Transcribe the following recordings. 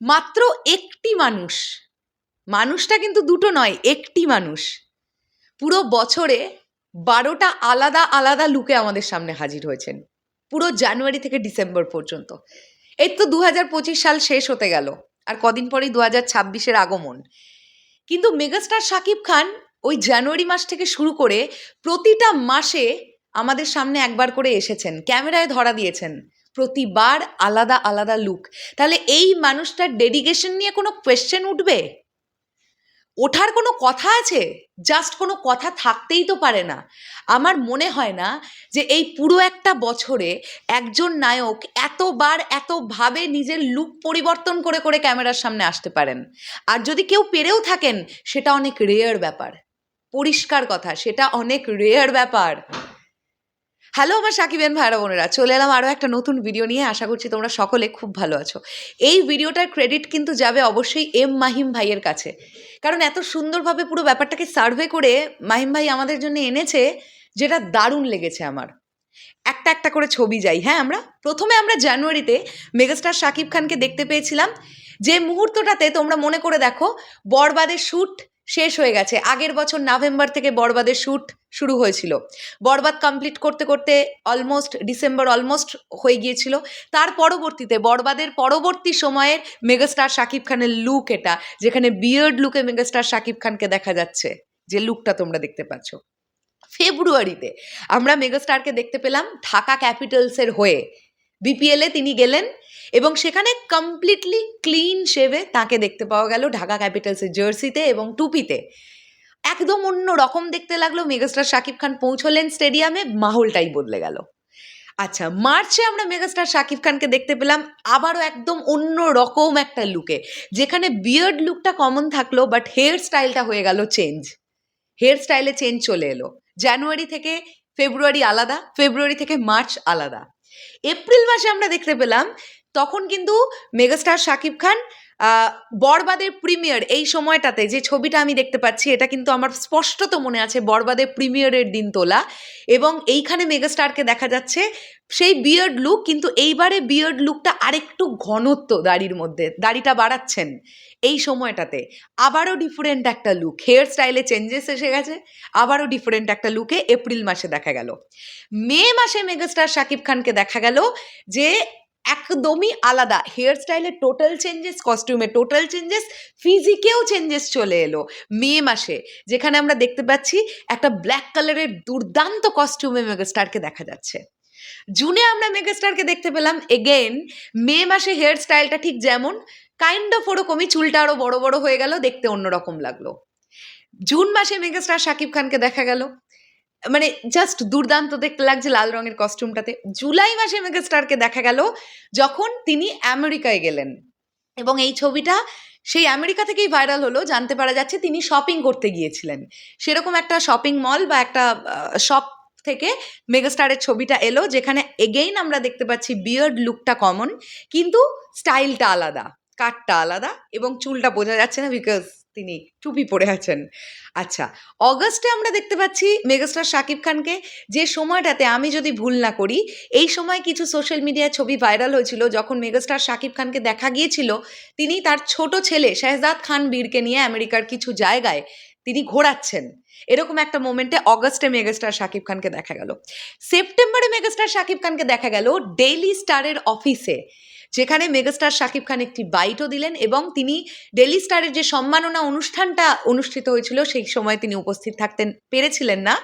মাত্র একটি মানুষ। মানুষটা কিন্তু দুটো নয়, একটি মানুষ। পুরো বছরে বারোটা আলাদা আলাদা লুকে আমাদের সামনে হাজির হয়েছেন। পুরো জানুয়ারি থেকে ডিসেম্বর পর্যন্ত। এই তো দু হাজার পঁচিশ সাল শেষ হতে গেল, আর কদিন পরেই দু হাজার ছাব্বিশের আগমন। কিন্তু মেগাস্টার শাকিব খান ওই জানুয়ারি মাস থেকে শুরু করে প্রতিটা মাসে আমাদের সামনে একবার করে এসেছেন, ক্যামেরায় ধরা দিয়েছেন। প্রতিবার আলাদা আলাদা লুক তাহলে এই মানুষটার ডেডিকেশন নিয়ে কোনো কোয়েশ্চেন উঠবে? ওঠার কোনো কথা আছে? জাস্ট কোনো কথা থাকতেই তো পারে না। আমার মনে হয় না যে এই পুরো একটা বছরে একজন নায়ক এতবার, এতভাবে নিজের লুক পরিবর্তন করে করে ক্যামেরার সামনে আসতে পারেন। আর যদি কেউ পেরেও থাকেন, সেটা অনেক রেয়ার ব্যাপার। পরিষ্কার কথা, সেটা অনেক রেয়ার ব্যাপার। হ্যালো আমার সাকিবেন ভাইরা বোনেরা, চলে এলাম আরও একটা নতুন ভিডিও নিয়ে। আশা করছি তোমরা সকলে খুব ভালো আছো। এই ভিডিওটার ক্রেডিট কিন্তু যাবে অবশ্যই এম মাহিম ভাইয়ের কাছে। কারণ এত সুন্দরভাবে পুরো ব্যাপারটাকে সার্ভে করে মাহিম ভাই আমাদের জন্য এনেছে, যেটা দারুণ লেগেছে আমার। একটা একটা করে ছবি যাই হ্যাঁ আমরা? প্রথমে আমরা জানুয়ারিতে মেগাস্টার শাকিব খানকে দেখতে পেয়েছিলাম। যে মুহূর্তটাতে তোমরা মনে করে দেখো বরবাদের শ্যুট শেষ হয়ে গেছে। আগের বছর নভেম্বর থেকে বরবাদের শ্যুট শুরু হয়েছিল। বরবাদ কমপ্লিট করতে করতে অলমোস্ট ডিসেম্বর অলমোস্ট হয়ে গিয়েছিল। তার পরবর্তীতে, বরবাদের পরবর্তী সময়ের মেগাস্টার শাকিব খানের লুক এটা, যেখানে বিয়ার্ড লুকে মেগাস্টার শাকিব খানকে দেখা যাচ্ছে। যে লুকটা তোমরা দেখতে পাচ্ছ। ফেব্রুয়ারিতে আমরা মেগাস্টারকে দেখতে পেলাম ঢাকা ক্যাপিটালসের হয়ে। বিপিএলে তিনি গেলেন এবং সেখানে কমপ্লিটলি ক্লিন শেভে তাকে দেখতে পাওয়া গেল ঢাকা ক্যাপিটালসের জার্সিতে এবং টুপিতে। একদম অন্য রকম দেখতে লাগল। মেগাস্টার শাকিব খান পৌঁছলেন স্টেডিয়ামে মাহলটাই বদলে গেল। আচ্ছা মার্চে আমরা মেগাস্টার শাকিব খানকে দেখতে পেলাম আবারও একদম অন্য রকম একটা লুকে যেখানে বিয়ার্ড লুকটা কমন থাকল বাট হেয়ার স্টাইলটা হয়ে গেল চেঞ্জ হেয়ার স্টাইলে চেঞ্জ চলে এলো। জানুয়ারি থেকে ফেব্রুয়ারি আলাদা ফেব্রুয়ারি থেকে মার্চ আলাদা। এপ্রিল মাসে আমরা দেখতে পেলাম তখন কিন্তু মেগাস্টার শাকিব খান বরবাদের প্রিমিয়ার এই সময়টাতে যে ছবিটা আমি দেখতে পাচ্ছি, এটা কিন্তু আমার স্পষ্টত মনে আছে বরবাদের প্রিমিয়ারের দিন তোলা। এবং এইখানে মেগাস্টারকে দেখা যাচ্ছে, সেই বিয়ার্ড লুক কিন্তু এইবারে বিয়ার্ড লুকটা আরেকটু ঘনত্ব দাড়ির মধ্যে, দাড়িটা বাড়াচ্ছেন এই সময়টাতে। আবারও ডিফারেন্ট একটা লুক হেয়ার স্টাইলে চেঞ্জেস এসে গেছে, আবারও ডিফারেন্ট একটা লুকে এপ্রিল মাসে দেখা গেল। মে মাসে মেগাস্টার শাকিব খানকে দেখা গেল যে একদমই আলাদা। হেয়ার স্টাইলে টোটাল চেঞ্জেস কস্টিউমে টোটাল চেঞ্জেস ফিজিকেও চেঞ্জেস চলে এলো মে মাসে। যেখানে আমরা দেখতে পাচ্ছি একটা ব্ল্যাক কালারের দুর্দান্ত কস্টিউমে মেগাস্টারকে দেখা যাচ্ছে। জুনে আমরা মেগাস্টারকে দেখতে পেলাম এগেন মে মাসে হেয়ার স্টাইলটা ঠিক যেমন কাইন্ড অফ ওরকমই চুলটা আরও বড় বড় হয়ে গেল, দেখতে অন্যরকম লাগল। জুন মাসে মেগাস্টার শাকিব খানকে দেখা গেল। মানে জাস্ট দুর্দান্ত, দেখতে লাগছে লাল রঙের কস্টিউমটাতে জুলাই মাসে মেগাস্টারকে দেখা গেল যখন তিনি আমেরিকায় গেলেন। এবং এই ছবিটা সেই আমেরিকা থেকেই ভাইরাল হলো, জানতে পারা যাচ্ছে তিনি শপিং করতে গিয়েছিলেন। সেরকম একটা শপিং মল বা একটা শপ থেকে মেগাস্টারের ছবিটা এলো, যেখানে এগেইন আমরা দেখতে পাচ্ছি বিয়ার্ড লুকটা কমন কিন্তু স্টাইলটা আলাদা কাটটা আলাদা এবং চুলটা বোঝা যাচ্ছে না বিকজ তিনি টুপি পরে আছেন। আচ্ছা অগস্টে আমরা দেখতে পাচ্ছি মেগাস্টার শাকিব খানকে যে সময়টাতে আমি যদি ভুল না করি, এই সময় কিছু সোশ্যাল মিডিয়ায় ছবি ভাইরাল হয়েছিল যখন মেগাস্টার শাকিব খানকে দেখা গিয়েছিল, তিনি তার ছোট ছেলে শাহজাদ খান বীরকে নিয়ে আমেরিকার কিছু জায়গায় তিনি ঘোরাচ্ছেন। এরকম একটা মোমেন্টে অগস্টে মেগাস্টার শাকিব খানকে দেখা গেল। সেপ্টেম্বরে মেগাস্টার শাকিব খানকে দেখা গেল ডেইলি স্টারের অফিসে। যেখানে মেগাস্টার শাকিব খান একটি বাইটও দিলেন এবং তিনি ডেলি স্টারের যে সম্মাননা অনুষ্ঠানটা অনুষ্ঠিত হয়েছিল, সেই সময় তিনি উপস্থিত থাকতেন, পেরেছিলেন না।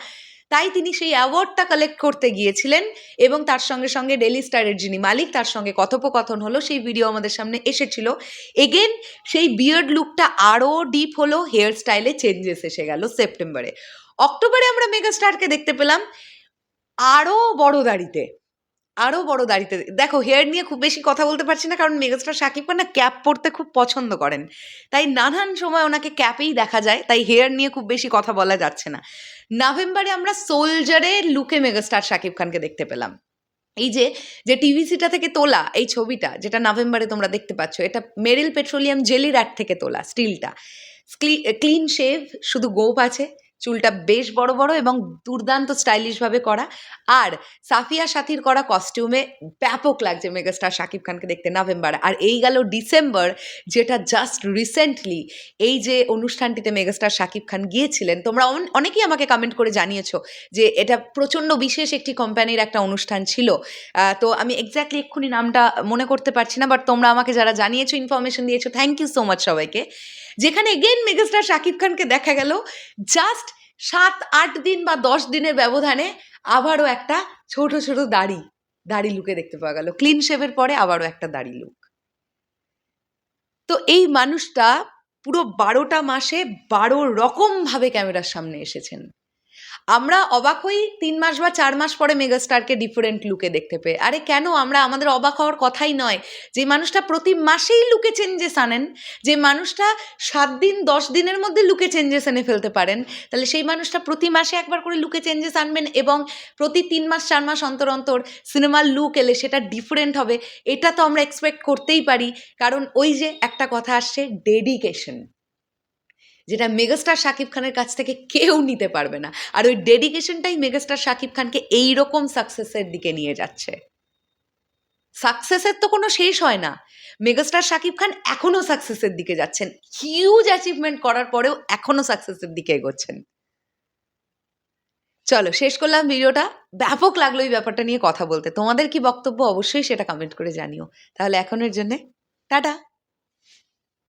তাই তিনি সেই অ্যাওয়ার্ডটা কালেক্ট করতে গিয়েছিলেন এবং তার সঙ্গে সঙ্গে ডেলি স্টারের যিনি মালিক, তার সঙ্গে কথোপকথন হলো, সেই ভিডিও আমাদের সামনে এসেছিল। এগেন সেই বিয়ার্ড লুকটা আরও ডিপ হলো হেয়ার স্টাইলে চেঞ্জেস এসে গেল সেপ্টেম্বরে অক্টোবরে আমরা মেগাস্টারকে দেখতে পেলাম আরও বড় দাড়িতে। আরও বড় দাড়িতে দেখো হেয়ার নিয়ে খুব বেশি কথা বলতে পারছি না, কারণ মেগাস্টার শাকিব খান না ক্যাপ পরতে খুব পছন্দ করেন। তাই নানান সময় ওনাকে ক্যাপেই দেখা যায়, তাই হেয়ার নিয়ে খুব বেশি কথা বলা যাচ্ছে না। নভেম্বরে আমরা সোলজারের লুকে মেগাস্টার শাকিব খানকে দেখতে পেলাম। এই যে যে টিভিসিটা থেকে তোলা, এই ছবিটা, যেটা নভেম্বরে তোমরা দেখতে পাচ্ছ, এটা মেরিল পেট্রোলিয়াম জেলি র্যাট থেকে তোলা স্টিলটা ক্লিন শেভ শুধু গোপ আছে। চুলটা বেশ বড় বড় এবং দুর্দান্ত স্টাইলিশভাবে করা। আর সাফিয়া সাথীর করা কস্টিউমে ব্যাপক লাগছে মেগাস্টার শাকিব খানকে দেখতে নভেম্বর। আর এই গেল ডিসেম্বর, যেটা জাস্ট রিসেন্টলি এই যে অনুষ্ঠানটিতে মেগাস্টার শাকিব খান গিয়েছিলেন, তোমরা অন- অনেকেই আমাকে কমেন্ট করে জানিয়েছো যে এটা প্রচণ্ড বিশেষ একটি কোম্পানির একটা অনুষ্ঠান ছিল। তো আমি এক্স্যাক্টলি এক্ষুনি নামটা মনে করতে পারছি না বাট তোমরা আমাকে যারা জানিয়েছো ইনফরমেশন দিয়েছ থ্যাংক ইউ সো মাচ সবাইকে। যেখানে এগেন মেগাস্টার শাকিব খানকে দেখা গেল জাস্ট সাত, আট দিন বা দশ দিনের ব্যবধানে আবারও একটা ছোট ছোট দাড়ি দাড়ি লুকে দেখতে পাওয়া গেল। ক্লিন শেভের পরে আবারও একটা দাড়ি লুক তো এই মানুষটা পুরো বারোটা মাসে বারো রকমভাবে ক্যামেরার সামনে এসেছেন। আমরা অবাক হই তিন মাস বা চার মাস পরে মেগাস্টারকে ডিফারেন্ট লুকে দেখতে পেয়ে। আরে কেন আমরা আমাদের অবাক হওয়ার কথাই নয়। যে মানুষটা প্রতি মাসেই লুকে চেঞ্জেস আনেন, যে মানুষটা সাত দিন, দশ দিনের মধ্যে লুকে চেঞ্জেস এনে ফেলতে পারেন, তাহলে সেই মানুষটা প্রতি মাসে একবার করে লুকে চেঞ্জেস আনবেন এবং প্রতি তিন মাস, চার মাস অন্তর অন্তর সিনেমার লুক এলে সেটা ডিফারেন্ট হবে। এটা তো আমরা এক্সপেক্ট করতেই পারি। কারণ ওই যে একটা কথা আসছে ডেডিকেশন যেটা মেগাস্টার শাকিব খানের কাছ থেকে কেউ নিতে পারবে না। আর ওই ডেডিকেশনটাই মেগাস্টার শাকিব খানকে এই রকম সাকসেসের দিকে নিয়ে যাচ্ছে। সাকসেসের তো কোনো শেষ হয় না। মেগাস্টার শাকিব খান এখনও সাকসেসের দিকে যাচ্ছেন। হিউজ অ্যাচিভমেন্ট করার পরেও এখনও সাকসেসের দিকে এগোচ্ছেন। চলো, শেষ করলাম ভিডিওটা। ব্যাপক লাগল এই ব্যাপারটা নিয়ে কথা বলতে। তোমাদের কি বক্তব্য? অবশ্যই সেটা কমেন্ট করে জানিও। তাহলে এখনের জন্যে টাটা।